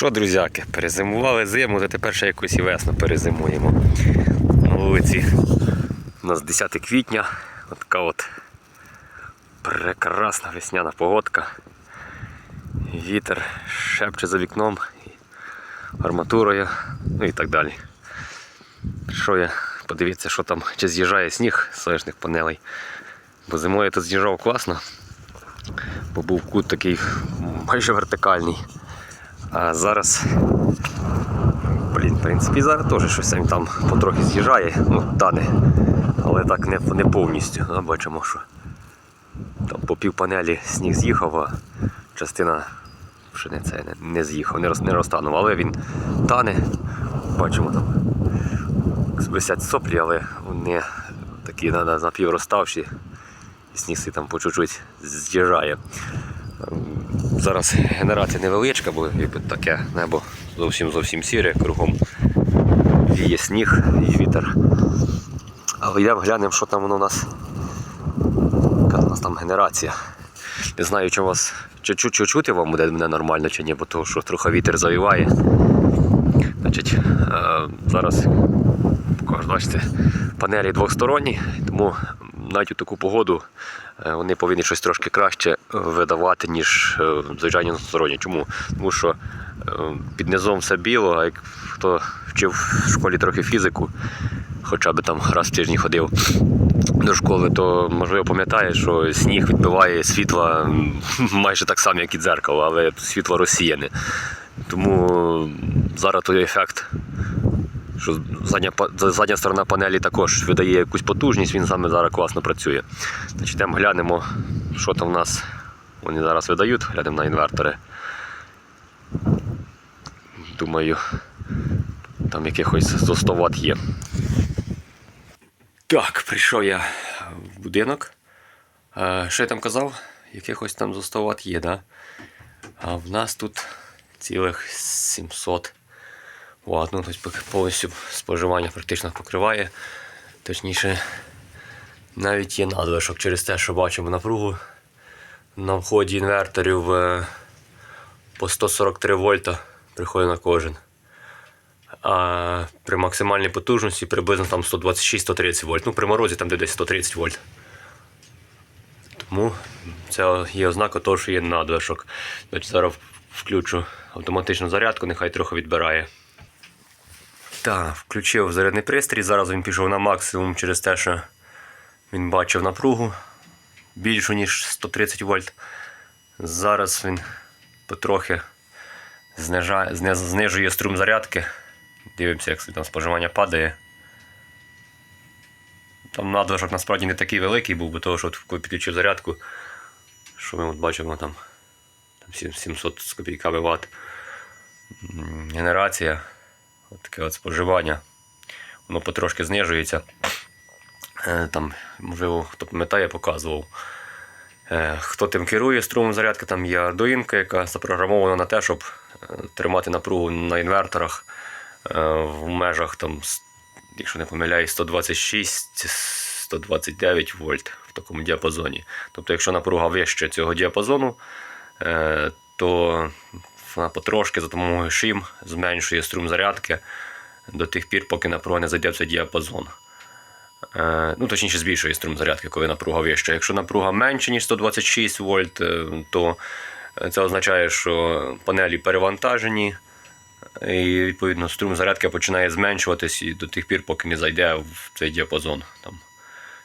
що, друзяки, перезимували зиму, то тепер ще якусь і весну перезимуємо. На вулиці у нас 10 квітня, така от прекрасна весняна погодка. Вітер шепче за вікном, арматурою, ну і так далі. Що я подивіться, що там, чи з'їжджає сніг з сонячних панелей. Бо зимою тут з'їжджав класно, бо був кут такий майже вертикальний. А зараз, блін, в принципі, зараз теж щось там потрохи з'їжджає, ну, тане, але так не, не повністю. Ну, бачимо, що там по пів панелі сніг з'їхав, а частина ще не, не, з'їхав, не, роз, не розтанув, але він тане. Бачимо там висять соплі, але вони такі на- на- напіврозставші. І сніг там по чуть-чуть з'їжджає. Зараз генерація невеличка, бо таке небо зовсім зовсім сіре, кругом віє сніг і вітер. Але йдемо глянемо, що там воно у нас. Яка у нас там генерація. Не знаю, чи вас чи, чу- чи чути вам буде мене нормально чи ні, бо того, що трохи вітер завіває. Значить, е, зараз покажу, бачите, панелі двосторонні, тому навіть у таку погоду вони повинні щось трошки краще видавати, ніж е, звичайні односторонні. Чому? Тому що е, під низом все біло, а як хто вчив в школі трохи фізику, хоча б там раз в тиждень ходив до школи, то можливо пам'ятає, що сніг відбиває світла майже так само, як і дзеркало, але світло розсіяне. Тому зараз той ефект що задня, задня сторона панелі також видає якусь потужність, він саме зараз класно працює. Значить, йдемо глянемо, що там в нас вони зараз видають, глянемо на інвертори. Думаю, там якихось за 100 Вт є. Так, прийшов я в будинок. Е, Що я там казав? Якихось там за 100 Вт є, да? А в нас тут цілих 700 От, ну, повністю споживання практично покриває. Точніше, навіть є надлишок через те, що бачимо напругу на вході інверторів е, по 143 вольта приходить на кожен. А при максимальній потужності приблизно там 126-130 вольт. Ну, при морозі там де десь 130 вольт. Тому це є ознака того, що є надлишок. Зараз включу автоматичну зарядку, нехай трохи відбирає. Так, включив зарядний пристрій. Зараз він пішов на максимум через те, що він бачив напругу більшу, ніж 130 вольт. Зараз він потрохи знижає, знижує струм зарядки. Дивимося, як там споживання падає. Там надлишок насправді не такий великий був, бо того, що коли підключив зарядку, що ми от бачимо там, там 700 з копійками ватт генерація. Таке от споживання. Воно потрошки знижується. Е, Там, можливо, хто пам'ятає, показував. Е, Хто тим керує струмом зарядки, там є ардуїнка, яка запрограмована на те, щоб е, тримати напругу на інверторах в межах, там, якщо не помиляюсь, 126-129 вольт в такому діапазоні. Тобто, якщо напруга вище цього діапазону, то потрошки за допомогою шим зменшує струм зарядки до тих пір, поки напруга не зайде в цей діапазон. Е, ну, точніше, збільшує струм зарядки, коли напруга вища. Якщо напруга менше, ніж 126 вольт, е, то це означає, що панелі перевантажені, і відповідно струм зарядки починає зменшуватись і до тих пір, поки не зайде в цей діапазон. Там,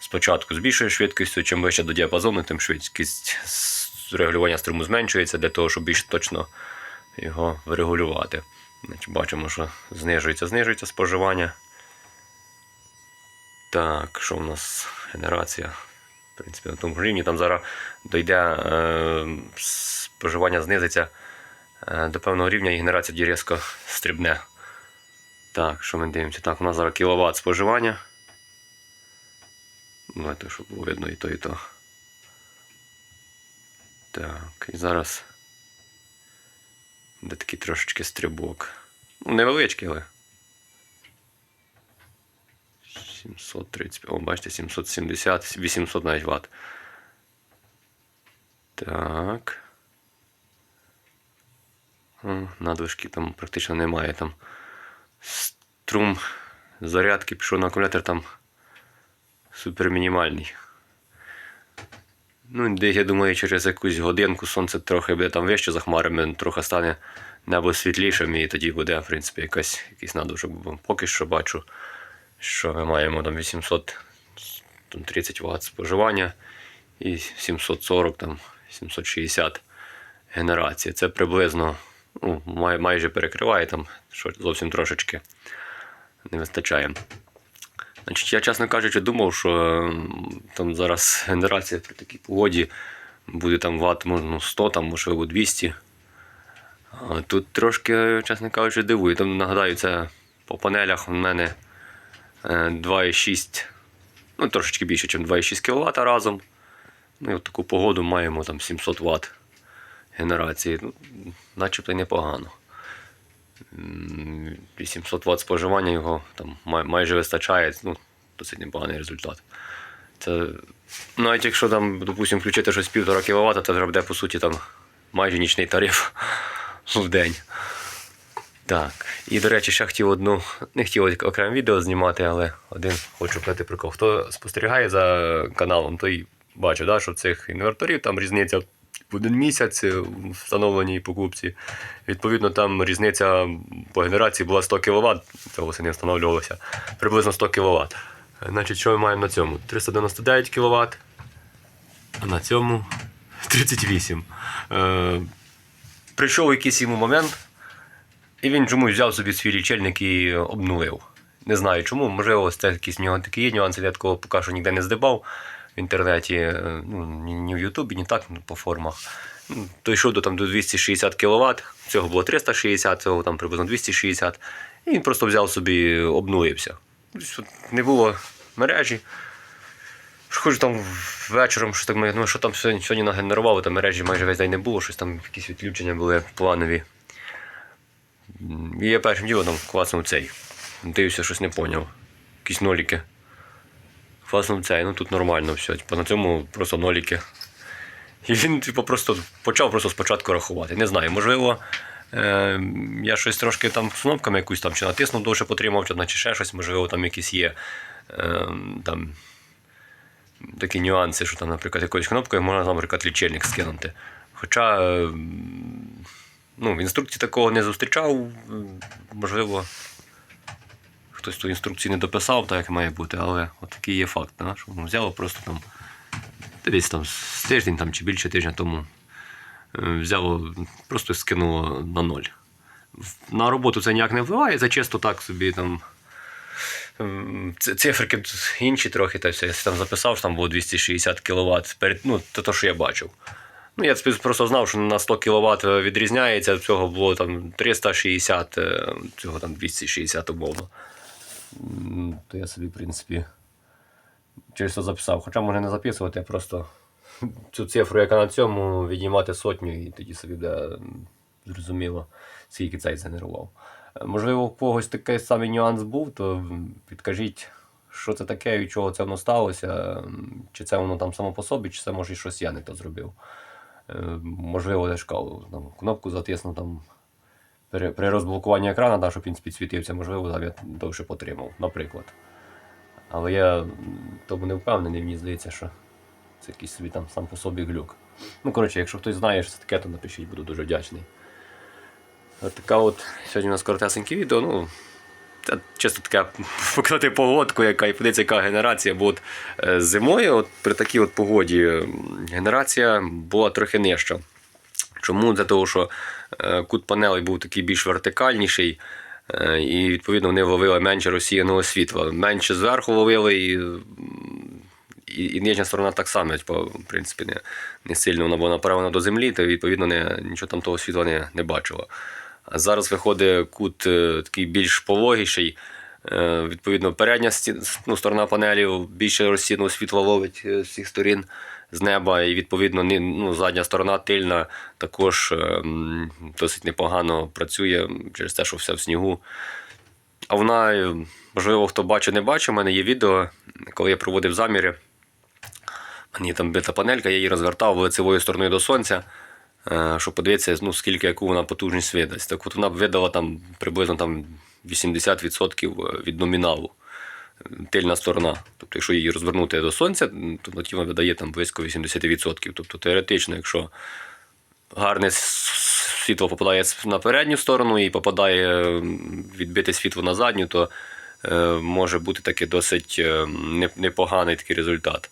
спочатку збільшує швидкістю, чим вище до діапазону, тим швидкість регулювання струму зменшується для того, щоб більш точно його врегулювати. Бачимо, що знижується, знижується споживання. Так, що в нас генерація? В принципі, на тому ж рівні там зараз дойде е, споживання знизиться е, до певного рівня і генерація тоді різко стрибне. Так, що ми дивимося? Так, у нас зараз кіловат споживання. Давайте, щоб було видно і то, і то. Так, і зараз. Де такий трошечки стрибок. Ну, невеличкий, але. 730, о, бачите, 770, 800 навіть ватт. Так. О, Надлишки там практично немає. Там струм зарядки пішов на акумулятор там супер мінімальний. Ну, десь, я думаю, через якусь годинку сонце трохи буде там вище за хмарами, трохи стане небо світлішим, і тоді буде, в принципі, якась, якийсь надлишок. Бо поки що бачу, що ми маємо там 830 Вт споживання і 740, там, 760 генерації. Це приблизно ну, май, майже перекриває там, що зовсім трошечки не вистачає. Значить, я, чесно кажучи, думав, що там зараз генерація при такій погоді буде там ватт, може, ну, 100, там, можливо, 200. А тут трошки, чесно кажучи, дивує. Там нагадаю, це по панелях у мене е, 2,6, ну трошечки більше, ніж 2,6 кВт разом. Ну і в таку погоду маємо там 700 Вт генерації. Ну, начебто непогано. М, 800 Вт споживання його там майже вистачає. Ну, досить непоганий результат. Це, навіть якщо там, допустимо, включити щось 1,5 кВт, то вже буде, по суті, там майже нічний тариф в день. Так. І, до речі, ще хотів одну, не хотів окреме відео знімати, але один хочу сказати прикол. Хто спостерігає за каналом, той бачив, да, що цих інверторів там різниця один місяць е, встановленій покупці. Відповідно, там різниця по генерації була 100 кВт, це не встановлювалося, приблизно 100 кВт. Значить, що ми маємо на цьому? 399 кВт, а на цьому 38. Е, прийшов якийсь йому момент, і він чомусь взяв собі свій лічильник і обнулив. Не знаю чому, можливо, це якісь в нього такі є нюанси, я такого поки що ніде не здибав в інтернеті, е, ну, ні, в Ютубі, ні так, ну, по формах. Ну, Дійшов до, там, до 260 кВт, цього було 360, цього там приблизно 260. І він просто взяв собі, обнулився. Тобто, Не було мережі. Ходжу там вечором, що так ну, що там сьогодні, сьогодні нагенерували, там мережі майже весь день не було, щось там якісь відключення були планові. І я першим ділом класнув цей. Дивився, щось не поняв. Якісь ноліки. Класнув цей, ну тут нормально все. Типу, на цьому просто ноліки. І він, типу, просто почав просто спочатку рахувати. Не знаю, можливо, е, я щось трошки там кнопками якусь там чи натиснув довше потримав, чи наче ще щось, можливо, там якісь є е, там, такі нюанси, що там, наприклад, якоюсь кнопкою можна, наприклад, лічильник скинути. Хоча е, ну, в інструкції такого не зустрічав, можливо, хтось ту інструкцію не дописав, так як має бути, але от такий є факт, да? що воно взяло просто там десь там з тиждень там, чи більше тижня тому е, взяло, просто скинуло на ноль. На роботу це ніяк не впливає, це чисто так собі там. ем, Циферки інші трохи, та все. Я там записав, що там було 260 кВт. Перед, ну, це те, що я бачив. Ну, я просто знав, що на 100 кВт відрізняється, цього було там 360, е, цього там 260 умовно. То я собі, в принципі, через це записав. Хоча може не записувати, а просто цю цифру, яка на цьому, віднімати сотню, і тоді собі буде зрозуміло, скільки цей згенерував. Е, Можливо, у когось такий самий нюанс був, то підкажіть, що це таке, від чого це воно сталося, чи це воно там само по собі, чи це може і щось я не то зробив. Е, Можливо, я ж кажу, там, кнопку затиснув там. При, при розблокуванні екрану, да, щоб він підсвітився, можливо, я довше потримав, наприклад. Але я тому не впевнений, мені здається, що це якийсь собі там сам по собі глюк. Ну, коротше, якщо хтось знає, що це таке, то напишіть, буду дуже вдячний. От така от сьогодні у нас коротесеньке відео. Ну, чисто таке показати погодку, яка і подивіться, яка генерація. Бо от е, зимою, от при такій от погоді, генерація була трохи нижча. Чому? Для того, що е, кут панелей був такий більш вертикальніший, е, і відповідно вони ловили менше розсіяного світла. Менше зверху ловили, і, і, і нижня сторона так само, типу, в принципі, не, не сильно вона була направлена до землі, то відповідно не, нічого там того світла не, не бачило. А зараз виходить кут е, такий більш пологіший. Відповідно, передня ну, сторона панелі більше розсіяного світла ловить з всіх сторін з неба, і відповідно ну, задня сторона тильна також е, досить непогано працює через те, що все в снігу. А вона, е, можливо, хто бачив, не бачив, у мене є відео, коли я проводив заміри. Є там бита панелька, я її розвертав лицевою стороною до сонця. е, щоб подивитися, ну, скільки яку вона потужність видасть. Так от вона б видала там приблизно там 80% від номіналу. Тильна сторона. Тобто, якщо її розвернути до сонця, то вона видає там близько 80%. Тобто, теоретично, якщо гарне світло попадає на передню сторону і попадає відбите світло на задню, то е, може бути таки досить е, непоганий такий результат.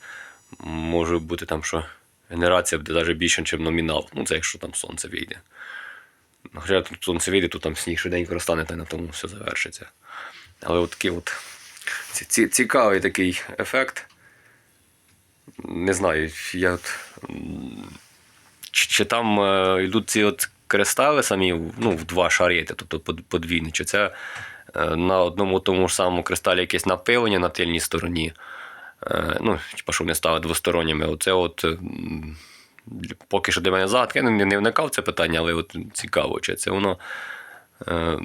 Може бути там, що генерація буде навіть більше, ніж номінал. Ну, це якщо там сонце вийде. Ну, Хоча тут сонце вийде, то там сніг швиденько розтане, та й на тому все завершиться. Але от такий от цікавий такий ефект. Не знаю, я от чи, чи там е, йдуть ці от кристали самі ну, в два шари, тобто под- подвійні, чи це е, на одному тому ж самому кристалі якесь напилення на тильній стороні. Е, ну, типа, що вони стали двосторонніми. Оце от поки що для мене загадка. Я не, не вникав це питання, але от цікаво, чи це воно. Е,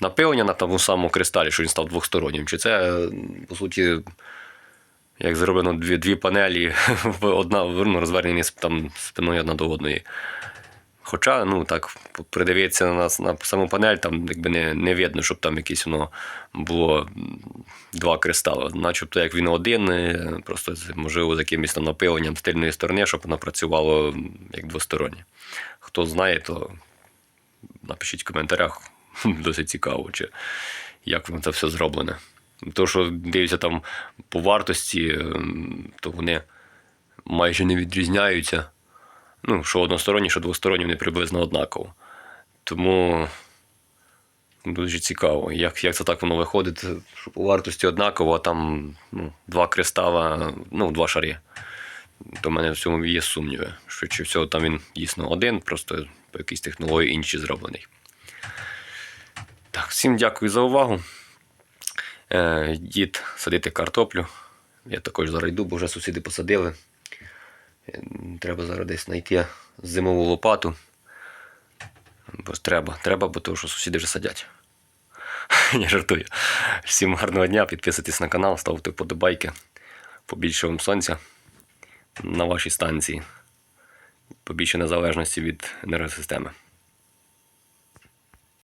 Напилення на тому самому кристалі, що він став двостороннім. Чи це, е, по суті, як зроблено дві, дві панелі, одна ну, розвернені там спиною одна до одної. Хоча, ну так, придивитися на нас на саму панель, там якби не, не видно, щоб там якесь воно було два кристали. Начебто, як він один, е, просто можливо з якимось там напиленням з тильної сторони, щоб воно працювало як двостороннє. Хто знає, то напишіть в коментарях. Досить цікаво, чи як воно це все зроблене. То, що дивіться там по вартості, то вони майже не відрізняються. Ну, що односторонні, що двосторонні, вони приблизно однаково. Тому дуже цікаво, як, як це так воно виходить, що по вартості однаково, а там ну, два кристала, ну, два шари. То в мене в цьому є сумніви. Швидше всього, там він дійсно один, просто по якійсь технології іншій зроблений. Так, всім дякую за увагу. Е, дід садити картоплю. Я також зараз йду, бо вже сусіди посадили. Е, Треба зараз десь знайти зимову лопату. Бо треба, треба, бо тому що сусіди вже садять. Я жартую. Всім гарного дня, підписуйтесь на канал, ставте вподобайки. Побільше вам сонця на вашій станції. Побільше незалежності від енергосистеми.